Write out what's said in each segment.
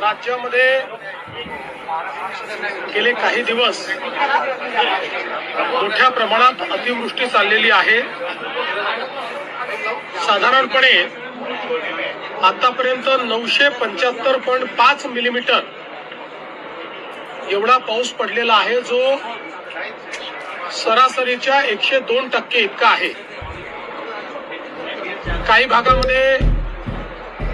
राज्यामध्ये गेले काही दिवस मोठ्या प्रमाणात अतिवृष्टी चाललेली आहे. साधारणपणे आतापर्यंत नऊशे पंच्याहत्तर पॉईंट पाच मिलीमीटर एवढा पाऊस पडलेला आहे जो सरासरीच्या एकशे दोन टक्के इतका आहे. काही भागामध्ये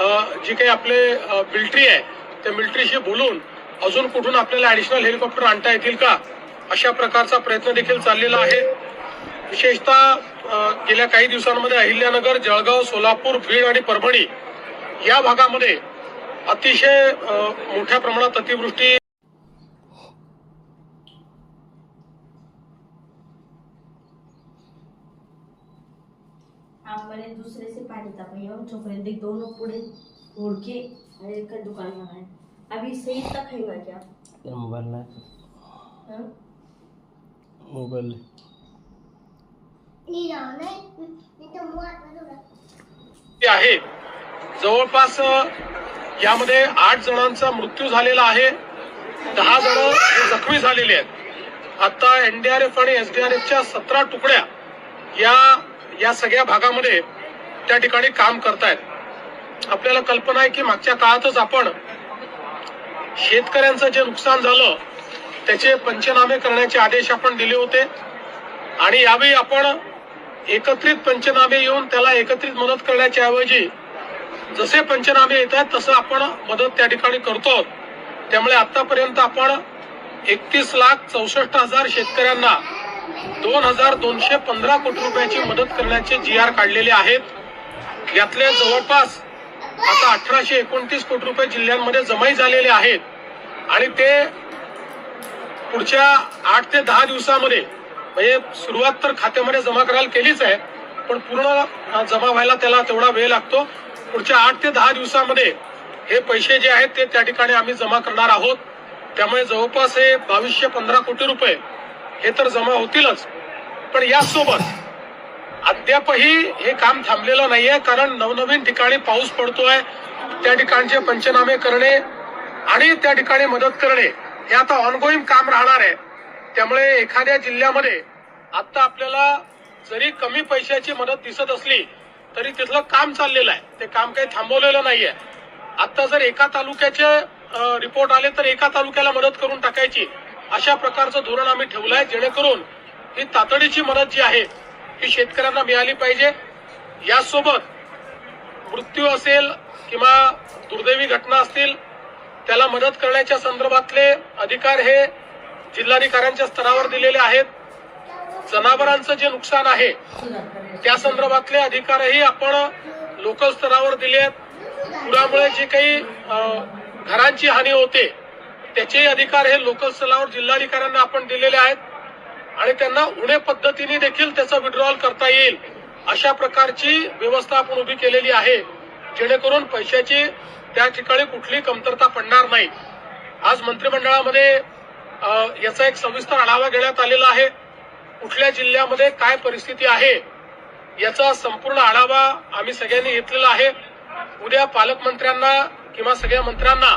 जी काही आपले मिलिटरी आहे त्या मिलिटरीशी बोलून अजून कुठून आपल्याला ऍडिशनल हेलिकॉप्टर आणता येतील का? अशा प्रकारचा प्रयत्न देखील चाललेला आहे. विशेषतः गेल्या काही दिवसांमध्ये अहिल्यानगर जळगाव सोलापूर बीड आणि परभणी या भागामध्ये अतिशय मोठ्या प्रमाणात अतिवृष्टी हमने दूसरे से पानी था भैया हम छोकरे देख दोनों पूरे उड़ के एक का दुकान में है अभी सही तक है? क्या त्या मोबाईल नाही. हाँ? मोबाईल आहे जवळपास यामध्ये आठ जणांचा मृत्यू झालेला आहे. दहा जण जखमी झालेले आहेत. आता एनडीआरएफ आणि एसडीआरएफच्या सतरा तुकड्या या या सगळ्या भागामध्ये त्या ठिकाणी काम करतायत आपल्याला कल्पना आहे की मागच्या काळातच आपण शेतकऱ्यांचं जे नुकसान झालं त्याचे पंचनामे करण्याचे आदेश आपण दिले होते आणि यावेळी आपण एकत्रित पंचनामे येऊन त्याला एकत्रित मदत करण्याच्या ऐवजी जसे पंचनामे येत आहेत तसं आपण मदत त्या ठिकाणी करतो आहोत. त्यामुळे आतापर्यंत आपण एकतीस लाख चौसष्ट हजार शेतकऱ्यांना दोन हजार दोनशे पंधरा कोटी रुपयाची मदत करण्याचे जी आर काढलेले आहेत. यातले जवळपास आता अठराशे एकोणतीस कोटी रुपये जिल्ह्यांमध्ये जमाई झालेले आहेत. आणि ते पुढच्या आठ ते दहा दिवसामध्ये म्हणजे सुरुवात तर खात्यामध्ये जमा करायला केलीच आहे पण पूर्ण जमा व्हायला त्याला तेवढा वेळ लागतो. पुढच्या आठ ते दहा दिवसामध्ये हे पैसे जे आहेत ते त्या ठिकाणी आम्ही जमा करणार आहोत. त्यामुळे जवळपास हे बावीसशे पंधरा कोटी रुपये हे तर जमा होतीलच. पण यासोबत अद्यापही हे काम थांबलेलं नाहीये कारण नवनवीन ठिकाणी पाऊस पडतोय त्या ठिकाणचे पंचनामे करणे आणि त्या ठिकाणी मदत करणे हे आता ऑनगोईंग काम राहणार आहे. त्यामुळे एखाद्या जिल्ह्यामध्ये आता आपल्याला जरी कमी पैशाची मदत दिसत असली तरी तिथलं काम चाललेलं आहे. ते काम काही थांबवलेलं नाहीये. आता जर एका तालुक्याचे रिपोर्ट आले तर एका तालुक्याला मदत करून टाकायची. अशा प्रकारचं धोरण आम्ही ठेवलंय जेणेकरून ही तातडीची मदत जी आहे ही शेतकऱ्यांना मिळाली पाहिजे. यासोबत मृत्यू असेल किंवा दुर्दैवी घटना असतील त्याला मदत करण्याच्या संदर्भातले अधिकार हे जिल्हाधिकाऱ्यांच्या स्तरावर दिलेले आहेत. जनावरांचं जे नुकसान आहे त्या संदर्भातले अधिकारही आपण लोकल स्तरावर दिले आहेत पुरामुळे जी काही घरांची हानी होते त्याचेही अधिकार हे लोकल स्तरावर जिल्हाधिकाऱ्यांना आपण दिलेले आहेत आणि त्यांना उणे पद्धतीने देखील त्याचा विड्रॉल करता येईल अशा प्रकारची व्यवस्था आपण उभी केलेली आहे जेणेकरून पैशाची त्या ठिकाणी कुठली कमतरता पडणार नाही. आज मंत्रिमंडळामध्ये याचा एक सविस्तर आढावा घेण्यात आलेला आहे. कुठल्या जिल्ह्यामध्ये काय परिस्थिती आहे याचा संपूर्ण आढावा आम्ही सगळ्यांनी घेतलेला आहे. उद्या पालकमंत्र्यांना किंवा सगळ्या मंत्र्यांना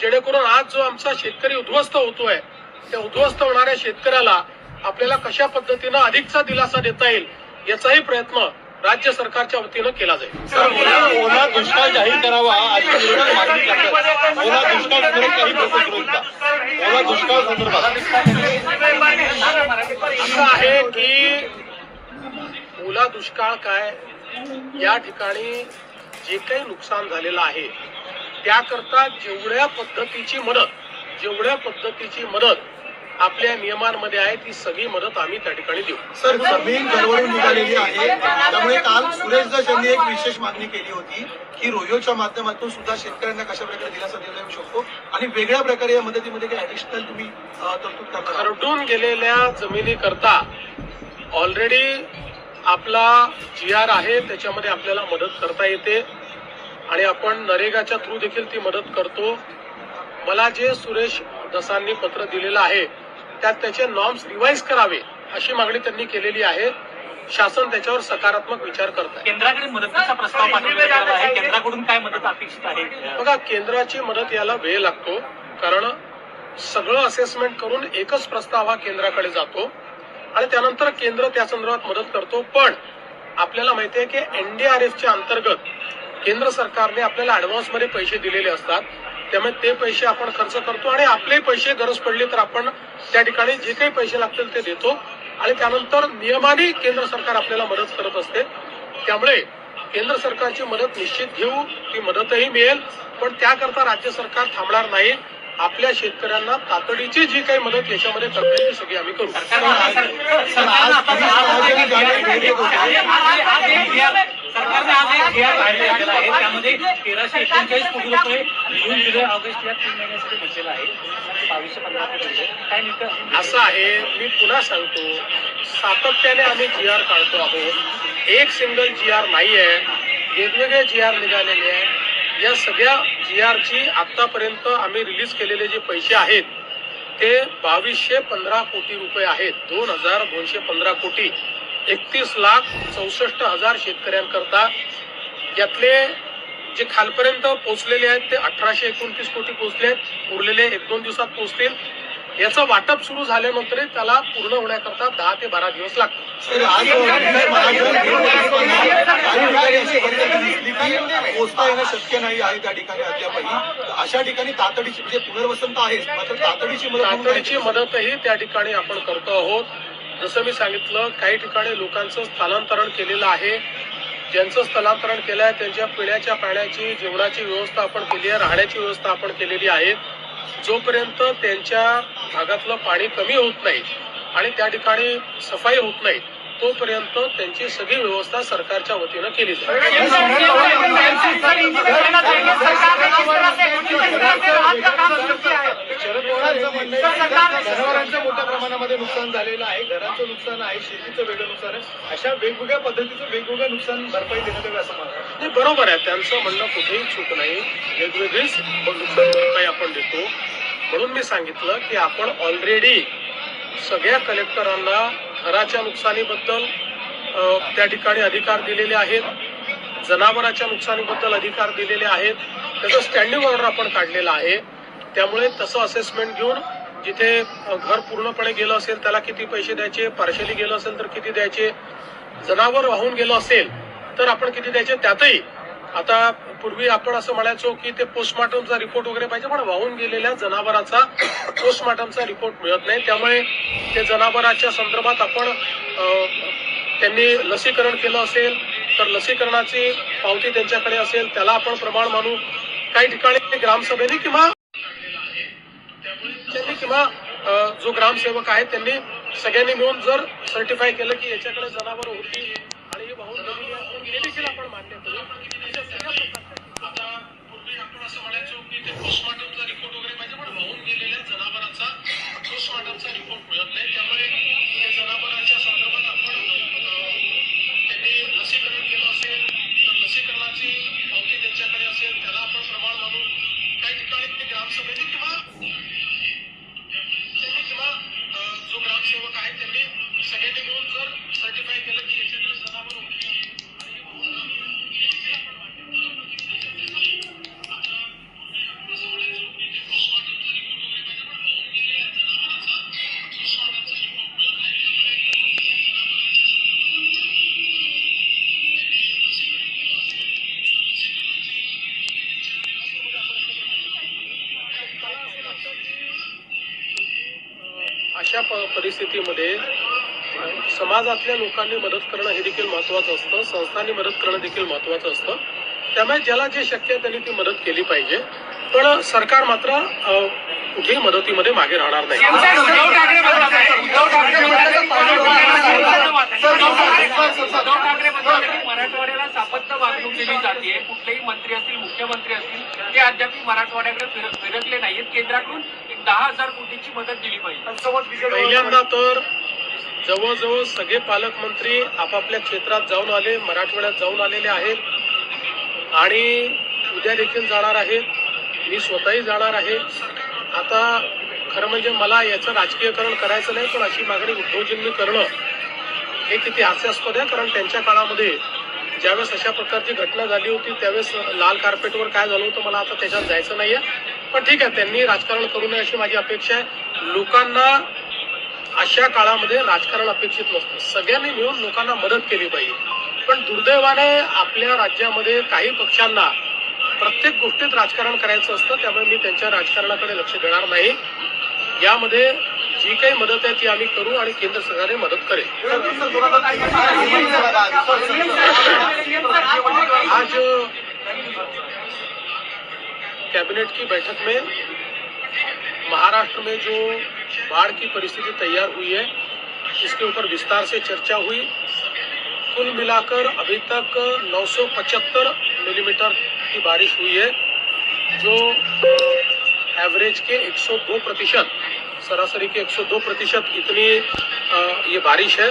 जेणेकरून आज जो आमचा शेतकरी उद्ध्वस्त होतोय त्या उद्ध्वस्त होणाऱ्या शेतकऱ्याला आपल्याला कशा पद्धतीनं अधिकचा दिलासा देता येईल याचाही प्रयत्न राज्य सरकारच्या वतीनं केला जाईल. ओला दुष्काळ जाहीर करावा ओला दुष्काळ ओला दुष्काळ संदर्भात. असं आहे की ओला दुष्काळ काय या ठिकाणी जे काही नुकसान झालेलं आहे त्याकरता जेवढ्या पद्धतीची मदत जेवढ्या पद्धतीची मदत आपल्या नियमांमध्ये आहे ती सगळी मदत आम्ही त्या ठिकाणी देऊ. सर जमीन गडबडून निघालेली आहे. त्यामुळे काल सुरेश दस यांनी एक विशेष मागणी केली होती की रोयोच्या माध्यमातून सुद्धा शेतकऱ्यांना कशा प्रकारे दिलासा देता येऊ शकतो आणि वेगळ्या प्रकारे या मदतीमध्ये काही ऍडिशनल तुम्ही तरतूद आहात? खरडून गेलेल्या जमिनीकरता ऑलरेडी आपला जी आर आहे त्याच्यामध्ये आपल्याला मदत करता येते. आणि आपण नरेगाच्या थ्रू देखील ती मदत करतो. मला जे सुरेश दसांनी पत्र दिलेलं आहे त्यात त्याचे नॉर्म्स रिवाईज करावे अशी मागणी त्यांनी केलेली आहे. शासन त्याच्यावर सकारात्मक विचार करत आहे. केंद्राकडे मदतीचा प्रस्ताव आहे? केंद्राकडून काय मदत अपेक्षित आहे? बघा केंद्राची मदत याला वेळ लागतो कारण सगळं असेसमेंट करून एकच प्रस्ताव हा केंद्राकडे जातो. आणि त्यानंतर केंद्र त्या संदर्भात मदत करतो. पण आपल्याला माहिती आहे की एनडीआरएफच्या अंतर्गत केंद्र सरकारने आपल्याला ऍडव्हान्समध्ये पैसे दिलेले असतात. त्यामुळे ते पैसे आपण खर्च करतो आणि आपले पैसे गरज पडली तर आपण त्या ठिकाणी जे काही पैसे लागतील ते देतो. आणि त्यानंतर नियमाने केंद्र सरकार आपल्याला मदत करत असते. त्यामुळे केंद्र सरकारची मदत निश्चित घेऊ ती मदतही मिळेल. पण त्याकरता राज्य सरकार थांबणार नाही. आपल्या शेतकऱ्यांना तातडीची जी काही मदत याच्यामध्ये करता येईल ती सगळी आम्ही करू सरकारनं आज आहे त्यामध्ये तेराशे एकोणचाळीस कोटी रुपये जून जुलै ऑगस्ट या तीन महिन्यासाठी म्हटलेलं आहे बावीसशे पन्नास. काय असं आहे मी पुन्हा सांगतो सातत्याने आम्ही जी आर काढतो आहोत एक सिंगल जी आर नाही आहे वेगवेगळे जी आर निघालेले आहे या सगळ्या जी आरची आतापर्यंत आम्ही रिलीज केलेले जे पैसे आहेत ते बावीसशे पंधरा कोटी रुपये आहेत. दोन हजार दोनशे पंधरा कोटी. एकतीस लाख चौसष्ट हजार शेतकऱ्यांकरता यातले जे खालपर्यंत पोहोचलेले आहेत ते अठराशे एकोणतीस कोटी पोहोचले आहेत. उरलेले एक दोन दिवसात पोहोचतील. याचं वाटप सुरू झाल्यानंतर त्याला पूर्ण होण्याकरता दहा ते बारा दिवस लागतात. पोचता येणं शक्य नाही आहे त्या ठिकाणी अद्यापही. अशा ठिकाणी तातडीची म्हणजे पुनर्वसन तर आहेच. मात्र तातडीची तातडीची मदतही त्या ठिकाणी आपण करतो आहोत. जसं मी सांगितलं काही ठिकाणी लोकांचं स्थलांतरण केलेलं आहे. ज्यांचं स्थलांतरण केलं आहे त्यांच्या पिण्याच्या पाण्याची जेवणाची व्यवस्था आपण केली आहे राहण्याची व्यवस्था आपण केलेली आहे. जोपर्यंत त्यांच्या भागातलं पाणी कमी होत नाही आणि त्या ठिकाणी सफाई होत नाही तोपर्यंत त्यांची सगळी व्यवस्था सरकारच्या वतीनं केली शरद पवारांचं म्हणणं जनावरांचं मोठ्या प्रमाणामध्ये नुकसान झालेलं आहे. घराचं नुकसान आहे. शेतीचं वेगळं नुकसान आहे. अशा वेगवेगळ्या पद्धतीचं वेगवेगळं नुकसान भरपाई देण्यात यावी असं मला बरोबर आहे. त्यांचं म्हणणं कुठेही चूक नाही. वेगवेगळीच नुकसान भरपाई आपण देतो. म्हणून मी सांगितलं की आपण ऑलरेडी सगळ्या कलेक्टरांना घराच्या नुकसानीबद्दल त्या ठिकाणी अधिकार दिलेले आहेत. जनावराच्या नुकसानीबद्दल अधिकार दिलेले आहेत. त्याचं स्टँडिंग ऑर्डर आपण काढलेलं आहे. त्यामुळे तसं असेसमेंट घेऊन जिथे घर पूर्णपणे गेलं असेल त्याला किती पैसे द्यायचे पार्शली गेलं असेल तर किती द्यायचे. जनावर वाहून गेलं असेल तर आपण किती द्यायचे त्यातही आता पूर्वी आपण असं म्हणायचो की ते पोस्टमॉर्टमचा रिपोर्ट वगैरे पाहिजे पण वाहून गेलेल्या जनावराचा पोस्टमॉर्टमचा रिपोर्ट मिळत नाही. त्यामुळे ते जनावराच्या संदर्भात आपण त्यांनी लसीकरण केलं असेल तर लसीकरणाची पावती त्यांच्याकडे असेल त्याला आपण प्रमाण मानू. काही ठिकाणी ग्रामसभेने किंवा त्यांनी किंवा जो ग्रामसेवक आहे त्यांनी सगळ्यांनी मिळून जर सर्टिफाय केलं की याच्याकडे जनावर होती अशा प- परिस्थितीमध्ये समाजातल्या लोकांनी मदत करणं हे देखील महत्वाचं असतं. संस्थांनी मदत करणं देखील महत्वाचं असतं. त्यामुळे ज्याला जे शक्य आहे त्यांनी ती मदत केली पाहिजे. पण सरकार मात्र कुठेही मदतीमध्ये मागे राहणार नाही. मराठवाड्याला सापत्य वागणूक दिली जाते कुठलेही मंत्री असतील मुख्यमंत्री असतील ते अद्याप मराठवाड्याकडे फिर- फिरकले नाहीत केंद्राकडून दहा हजार कोटीची मदत दिली पाहिजे. पहिल्यांदा तर जवळजवळ सगळे पालकमंत्री आपापल्या क्षेत्रात जाऊन आले मराठवाड्यात जाऊन आलेले आहेत. आणि उद्या देखील जाणार आहेत. मी स्वतःही जाणार आहे. आता खरं म्हणजे मला याचं राजकीयकरण करायचं नाही पण अशी मागणी उद्धवजींनी करणं हे किती हास्यास्पद आहे कारण त्यांच्या काळामध्ये ज्यावेळेस अशा प्रकारची घटना झाली होती त्यावेळेस लाल कार्पेटवर काय झालं होतं मला आता त्याच्यात जायचं नाहीये. पण ठीक आहे त्यांनी राजकारण करू नये अशी माझी अपेक्षा आहे. लोकांना अशा काळामध्ये राजकारण अपेक्षित नसतं. सगळ्यांनी मिळून लोकांना मदत केली पाहिजे. पण दुर्दैवाने आपल्या राज्यामध्ये काही पक्षांना प्रत्येक गोष्टीत राजकारण करायचं असतं त्यामुळे मी त्यांच्या राजकारणाकडे लक्ष देणार नाही. यामध्ये जी काही मदत आहे ती आम्ही करू आणि केंद्र सरकारने मदत करेल. आज कैबिनेट की बैठक में महाराष्ट्र में जो बाढ़ की परिस्थिति तैयार हुई है, इसके ऊपर विस्तार से चर्चा हुई। कुल मिलाकर अभी तक 975 मिलीमीटर की बारिश हुई है, जो एवरेज के 102 प्रतिशत, सरासरी के 102 प्रतिशत इतनी ये बारिश है।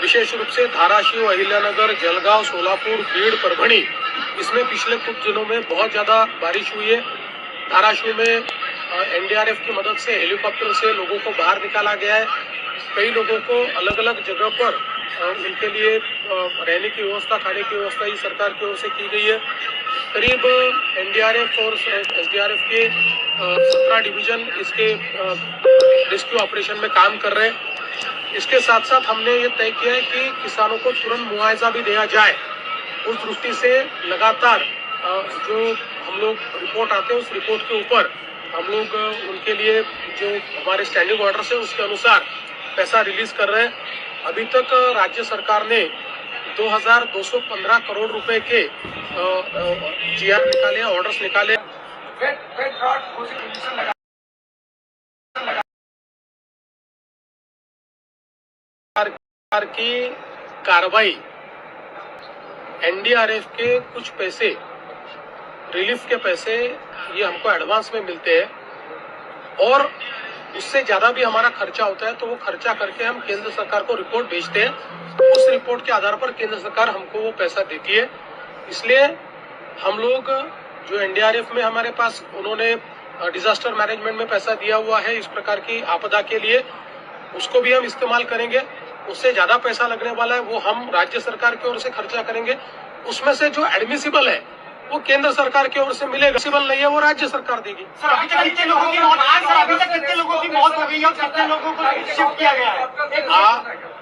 विशेष रूप से धाराशिव, अहिल्यानगर, जलगांव, सोलापुर भीड़ परभणी इसमें पिछले कुछ दिनों में बहुत ज़्यादा बारिश हुई है। धाराशिव में एनडीआरएफ की मदद से हेलीकॉप्टर से लोगों को बाहर निकाला गया है। कई लोगों को अलग अलग जगह पर उनके लिए रहने की व्यवस्था, खाने की व्यवस्था ही सरकार की ओर से की गई है। करीब एनडीआरएफ और एसडीआरएफ के सत्रह डिवीज़न इसके रेस्क्यू ऑपरेशन में काम कर रहे हैं। इसके साथ साथ हमने ये तय किया है कि किसानों को तुरंत मुआवजा भी दिया जाए। उस दृष्टि से लगातार जो हम लोग रिपोर्ट आते हैं उस रिपोर्ट के ऊपर हम लोग उनके लिए जो हमारे स्टैंडिंग ऑर्डर है उसके अनुसार पैसा रिलीज़ कर रहे हैं। अभी तक राज्य सरकार ने 2215 करोड़ रुपए के जीआर निकाले ऑर्डर्स निकाले। की कार्रवाई एनडीआरएफ के कुछ पैसे, रिलीफ के पैसे ये हमको एडवांस में मिलते हैं। और उससे ज़्यादा भी हमारा खर्चा होता है तो वो खर्चा करके हम केंद्र सरकार को रिपोर्ट भेजते हैं। उस रिपोर्ट के आधार पर केंद्र सरकार हमको वो पैसा देती है। इसलिए हम लोग जो एनडीआरएफ में हमारे पास उन्होंने डिजास्टर मैनेजमेंट में पैसा दिया हुआ है इस प्रकार की आपदा के लिए, उसको भी हम इस्तेमाल करेंगे। उससे ज़्यादा पैसा लगने वाला है वो हम राज्य सरकार की ओर से खर्चा करेंगे। उसमें से जो एडमिसिबल है वो केंद्र सरकार की ओर से मिलेगा। एडमिसिबल नहीं है वो राज्य सरकार देगी। सर अभी तक कितने लोगों की मौत सर अभी तक कितने लोगों की मौत हो गई है कितने लोगों को शिफ्ट किया गया है?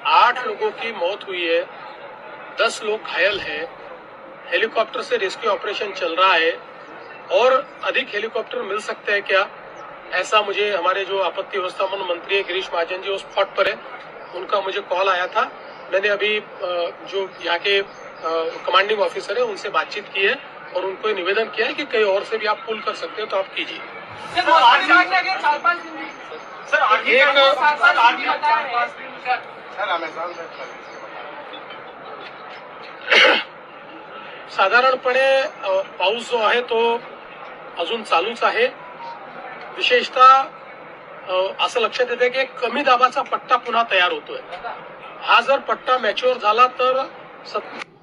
आठ लोगों की मौत हुई है दस लोग घायल हैं हेलीकॉप्टर से रेस्क्यू ऑपरेशन चल रहा है और अधिक हेलीकॉप्टर मिल सकते हैं क्या? ऐसा मुझे हमारे जो आपत्ति व्यवस्थापन मंत्री है गिरीश महाजन जी उस स्पॉट पर है। उनका मुझे कॉल आया था। मैंने अभी जो यहाँ के कमांडिंग ऑफिसर है उनसे बातचीत की है और उनको निवेदन किया है कि कहीं और से भी आप पुल कर सकते हो तो आप कीजिए। साधारणपणे पाऊस जो आहे तो अजून चालूच आहे. विशेषतः असं लक्षात येते की कमी दाबाचा पट्टा पुन्हा तयार होतोय. हा जर पट्टा मॅच्युअर झाला तर सत-